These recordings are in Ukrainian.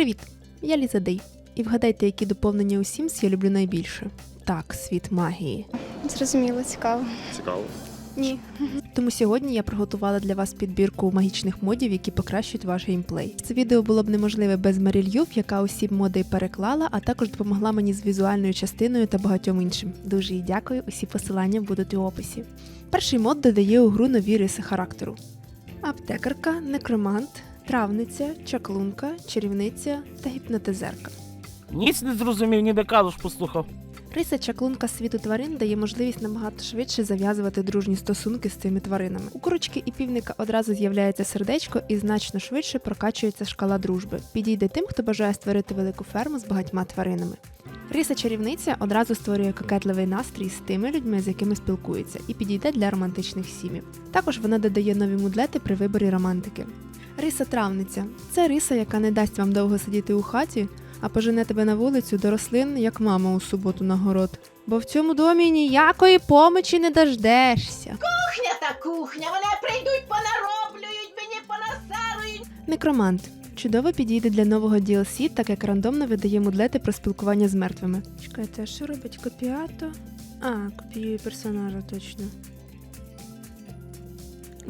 Привіт! Я Ліза Дей. І вгадайте, які доповнення у Sims я люблю найбільше. Так, світ магії. Зрозуміло, цікаво. Цікаво. Ні. Тому сьогодні я приготувала для вас підбірку магічних модів, які покращують ваш геймплей. Це відео було б неможливе без Марільюв, яка усі моди переклала, а також допомогла мені з візуальною частиною та багатьом іншим. Дуже їй дякую. Усі посилання будуть у описі. Перший мод додає у гру нові риси характеру: аптекарка, некромант, травниця, чаклунка, чарівниця та гіпнотизерка. Ніц не зрозумів, ніде калуш послухав. Риса чаклунка світу тварин дає можливість набагато швидше зав'язувати дружні стосунки з цими тваринами. У курочки і півника одразу з'являється сердечко і значно швидше прокачується шкала дружби. Підійде тим, хто бажає створити велику ферму з багатьма тваринами. Риса чарівниця одразу створює кокетливий настрій з тими людьми, з якими спілкується, і підійде для романтичних сім'їв. Також вона додає нові мудлети при виборі романтики. Риса травниця це риса, яка не дасть вам довго сидіти у хаті, а пожене тебе на вулицю до рослин, як мама у суботу на город. Бо в цьому домі ніякої помочі не дождешся. Кухня та кухня, вони прийдуть, понароблюють, мені понасарують. Некромант чудово підійде для нового DLC, так як рандомно видає мудлети про спілкування з мертвими. Чекайте, а що робить копіато? А, копіює персонажа точно.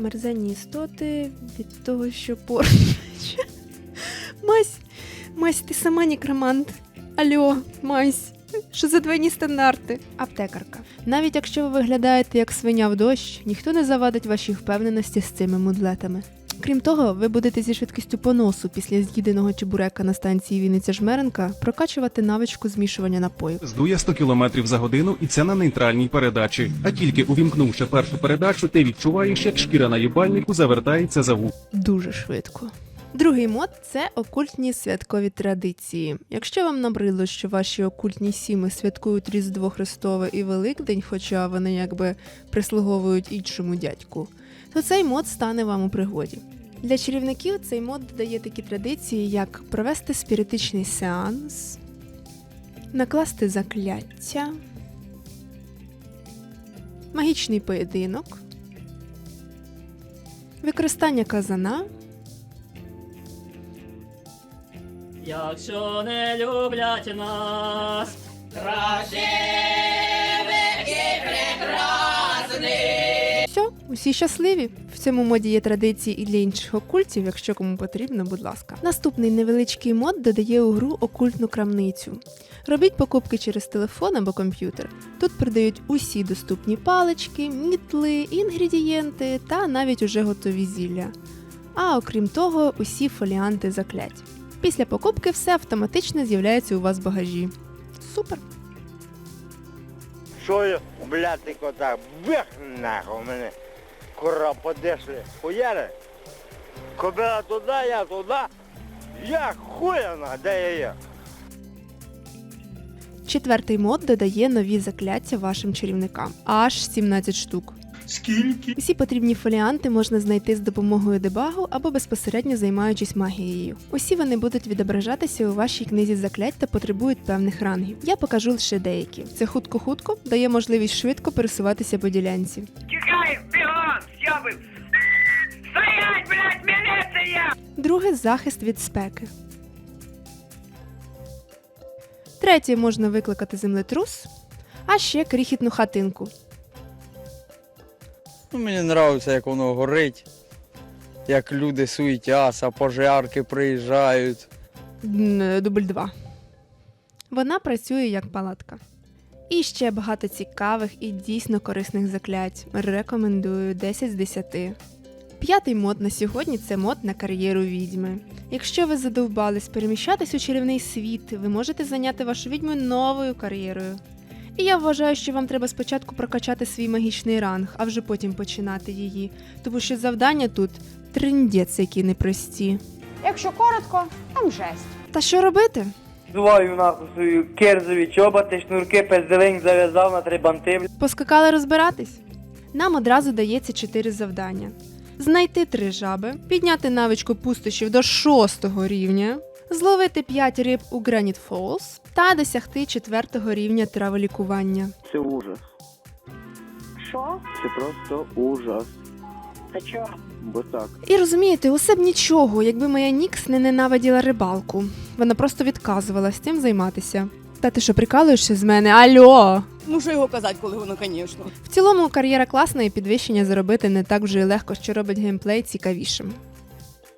Мерзенні істоти від того, що поруч. Мась, Мась, ти сама некромант. Алло, Мась. Що за двойні стандарти? Аптекарка. Навіть якщо ви виглядаєте як свиня в дощ, ніхто не завадить вашій впевненості з цими мудлетами. Крім того, ви будете зі швидкістю поносу після з'їденого чебурека на станції Вінниця Жмеренка прокачувати навичку змішування напоїв. Здує 100 км за годину і це на нейтральній передачі. А тільки увімкнувши першу передачу, ти відчуваєш, як шкіра на їбальнику завертається за вух. дуже швидко. Другий мод це окультні святкові традиції. Якщо вам набрило, що ваші окультні сіми святкують Різдво Христове і Великдень, хоча вони якби прислуговують іншому дядьку, то цей мод стане вам у пригоді. Для чарівників цей мод додає такі традиції, як провести спіритичний сеанс, накласти закляття, магічний поєдинок, використання казана. Якщо не люблять нас, Все, усі щасливі. В цьому моді є традиції і для інших окультів, якщо кому потрібно, будь ласка. Наступний невеличкий мод додає у гру окультну крамницю. Робіть покупки через телефон або комп'ютер. Тут продають усі доступні палички, мітли, інгредієнти та навіть уже готові зілля. А окрім того, усі фоліанти заклять. Після покупки все автоматично з'являється у вас в багажі. Супер! Що я, блядь, ти кота, нахуй мене. Кура подешли. Хуяри. Кобила туди, я туди. Я хуяна, де я є? Четвертий мод додає нові закляття вашим чарівникам аж 17 штук. Скільки? Усі потрібні фоліанти можна знайти з допомогою дебагу або безпосередньо займаючись магією. Усі вони будуть відображатися у вашій книзі заклять та потребують певних рангів. Я покажу лише деякі. Це хутко-хутко дає можливість швидко пересуватися по ділянці. тікай, бігом, з'яби! Стоять, блядь, міліція! Друге захист від спеки. Третє можна викликати землетрус, а ще крихітну хатинку. Ну, мені подобається, як воно горить, як люди суетяться, пожарки приїжджають. Дубль 2. Вона працює як палатка. І ще багато цікавих і дійсно корисних заклять. Рекомендую 10 з 10. П'ятий мод на сьогодні це мод на кар'єру відьми. Якщо ви задовбались переміщатись у чарівний світ, ви можете зайняти вашу відьму новою кар'єрою. І я вважаю, що вам треба спочатку прокачати свій магічний ранг, а вже потім починати її, тому що завдання тут триндець, які непрості. Якщо коротко, там жесть. Та що робити? Зуваю нахуй свої керзові чоботи, шнурки, пезделень зав'язав на три банти. Поскакали розбиратись? Нам одразу дається чотири завдання: знайти три жаби, підняти навичку пустощів до шостого рівня, зловити 5 риб у Granite Falls та досягти четвертого рівня траволікування. Це ужас. Що? Це просто ужас. А чого? Бо так. І розумієте, усе б нічого, якби моя Нікс не ненавиділа рибалку. Вона просто відказувалась цим займатися. Та ти що, прикалуєшся з мене? Альо! Ну що його казати, коли воно, звісно. В цілому кар'єра класна і підвищення заробити не так вже й легко, що робить геймплей цікавішим.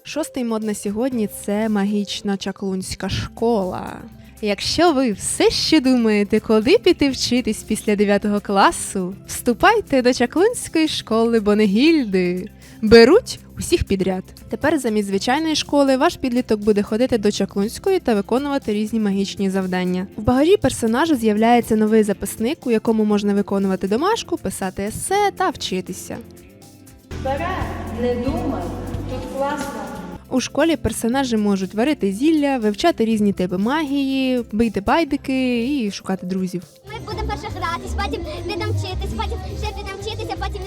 Шостий мод на сьогодні це магічно чаклунська школа. Якщо ви все ще думаєте, куди піти вчитись після 9 класу, вступайте до чаклунської школи Бонегільди. Беруть усіх підряд. Тепер замість звичайної школи ваш підліток буде ходити до чаклунської та виконувати різні магічні завдання. В багажі персонажа з'являється новий записник, у якому можна виконувати домашку, писати есе та вчитися. Не думай, тут класно. У школі персонажі можуть варити зілля, вивчати різні типи магії, бити байдики і шукати друзів. Ми будемо перше гратись, потім підемо вчитись, потім ще підемо вчитися, потім,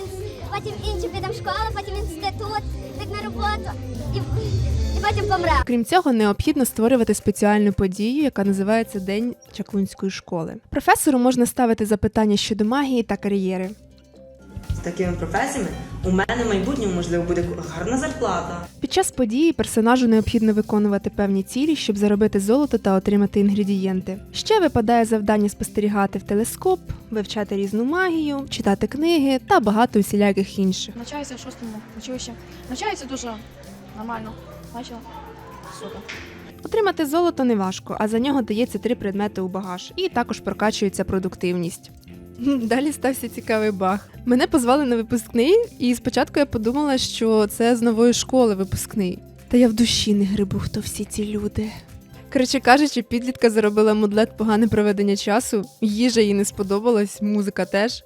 потім інші підемо в школу, потім інститут, так на роботу і, і потім помремо. Крім цього, необхідно створювати спеціальну подію, яка називається День чаклунської школи. Професору можна ставити запитання щодо магії та кар'єри. Такими професіями у мене в майбутньому, можливо, буде гарна зарплата. Під час події персонажу необхідно виконувати певні цілі, щоб заробити золото та отримати інгредієнти. Ще випадає завдання спостерігати в телескоп, вивчати різну магію, читати книги та багато усіляких інших. Навчаюся в шостому училищі. Навчаюся дуже нормально. Бачила? Супер. Отримати золото не важко, а за нього дається три предмети у багаж, і також прокачується продуктивність. Далі стався цікавий баг. Мене позвали на випускний, і спочатку я подумала, що це з нової школи випускний. Та я в душі не грибу, хто всі ці люди. Коротше кажучи, підлітка заробила мудлет погане проведення часу, їжа їй не сподобалась, музика теж.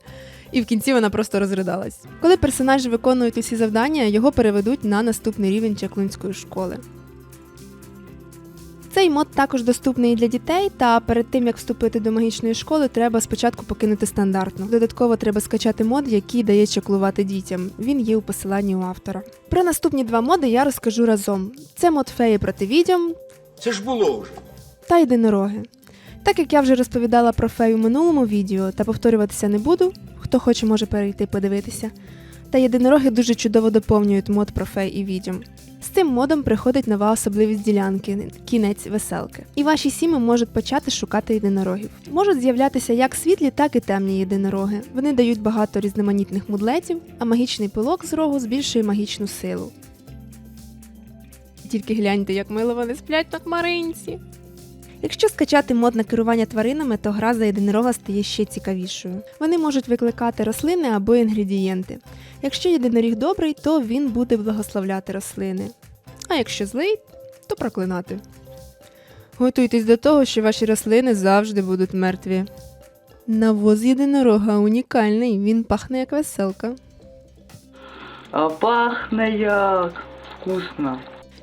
І в кінці вона просто розридалась. Коли персонажі виконують усі завдання, його переведуть на наступний рівень чаклунської школи. Цей мод також доступний і для дітей, та перед тим як вступити до магічної школи, треба спочатку покинути стандартну. Додатково треба скачати мод, який дає чаклувати дітям. Він є у посиланні у автора. Про наступні два моди я розкажу разом: це мод феї проти відьом Це ж було вже. та єдинороги. Так як я вже розповідала про фею в минулому відео та повторюватися не буду, хто хоче, може перейти подивитися. Та єдинороги дуже чудово доповнюють мод про фей і відьом. З цим модом приходить нова особливість ділянки кінець веселки. І ваші сіми можуть почати шукати єдинорогів. Можуть з'являтися як світлі, так і темні єдинороги. Вони дають багато різноманітних мудлетів, а магічний пилок з рогу збільшує магічну силу. Тільки гляньте, як мило вони сплять на хмаринці. Якщо скачати мод на керування тваринами, то гра за єдинорога стає ще цікавішою. Вони можуть викликати рослини або інгредієнти. Якщо єдиноріг добрий, то він буде благословляти рослини. А якщо злий, то проклинати. Готуйтесь до того, що ваші рослини завжди будуть мертві. Навоз єдинорога унікальний, він пахне як веселка. А пахне як вкусно.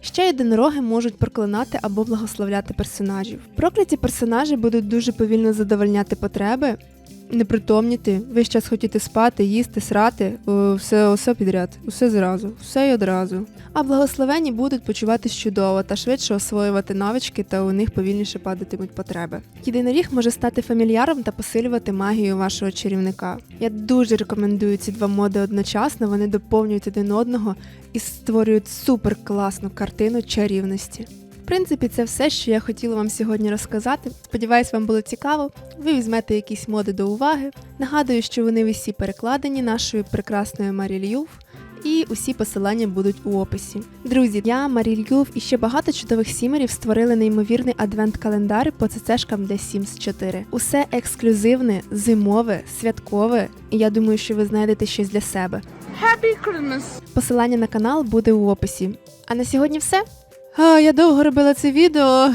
Ще єдинороги можуть проклинати або благословляти персонажів. Прокляті персонажі будуть дуже повільно задовольняти потреби, непритомніти, весь час хотіти спати, їсти, срати, все, все підряд, усе зразу, все й одразу. А благословені будуть почуватись чудово та швидше освоювати навички, та у них повільніше падатимуть потреби. Єдиноріг може стати фамільяром та посилювати магію вашого чарівника. Я дуже рекомендую ці два моди одночасно, вони доповнюють один одного і створюють супер класну картину чарівності. В принципі, це все, що я хотіла вам сьогодні розказати. Сподіваюсь, вам було цікаво. Ви візьмете якісь моди до уваги. Нагадую, що вони всі перекладені нашою прекрасною Марі Льюв, і усі посилання будуть у описі. Друзі, я Марі Льюв і ще багато чудових сімерів створили неймовірний адвент-календар по ЦЦшкам The Sims 4. Усе ексклюзивне, зимове, святкове, і я думаю, що ви знайдете щось для себе. Happy Christmas! Посилання на канал буде у описі. А на сьогодні все. Я довго робила це відео,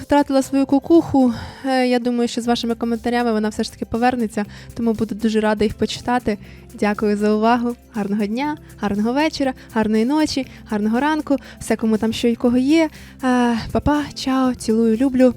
втратила свою кукуху. Е, Я думаю, що з вашими коментарями вона все ж таки повернеться, тому буду дуже рада їх почитати. Дякую за увагу. Гарного дня, гарного вечора, гарної ночі, гарного ранку, все кому там що і кого є. Е, Па-па, чао, цілую, люблю.